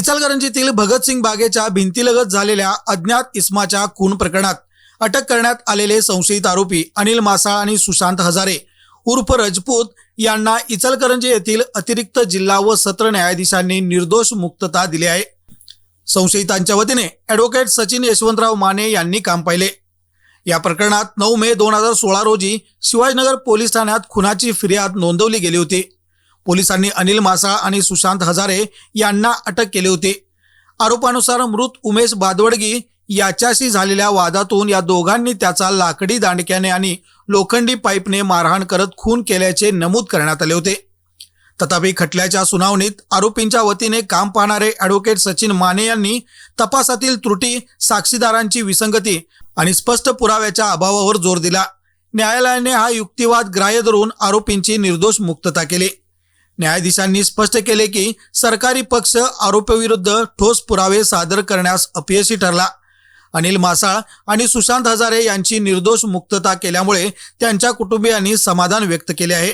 इचलकरंजीतील भगतसिंग बागेच्या भिंतीलगत झालेल्या अज्ञात इस्माच्या खून प्रकरणात अटक करण्यात आलेले संशयित आरोपी अनिल मासाळ आणि सुशांत हजारे उर्फ रजपूत यांना इचलकरंजी येथील अतिरिक्त जिल्हा व सत्र न्यायाधीशांनी निर्दोष मुक्तता दिली आहे. संशयितांच्या वतीने ॲडव्होकेट सचिन यशवंतराव माने यांनी काम पाहिले. या प्रकरणात नऊ मे दोन हजार सोळा रोजी शिवाजीनगर पोलीस ठाण्यात खुनाची फिर्याद नोंदवली गेली होती. पोलिसांनी अनिल मासाळ आणि सुशांत हजारे यांना अटक केली होती. आरोपानुसार मृत उमेश बादवडगी याच्याशी झालेल्या वादातून या दोघांनी त्याचा लाकडी दांडक्याने आणि लोखंडी पाईपने मारहाण करत खून केल्याचे नमूद करण्यात आले होते. तथापि खटल्याच्या सुनावणीत आरोपींच्या वतीने काम पाहणारे ॲडव्होकेट सचिन माने यांनी तपासातील त्रुटी साक्षीदारांची विसंगती आणि स्पष्ट पुराव्याच्या अभावावर जोर दिला. न्यायालयाने हा युक्तिवाद ग्राह्य धरून आरोपींची निर्दोष मुक्तता केली. न्यायाधीशांनी स्पष्ट केले की सरकारी पक्ष आरोपीविरुद्ध ठोस पुरावे सादर करण्यास अपयशी ठरला. अनिल मासाळ आणि सुशांत हजारे यांची निर्दोष मुक्तता केल्यामुळे त्यांच्या कुटुंबियांनी समाधान व्यक्त केले आहे.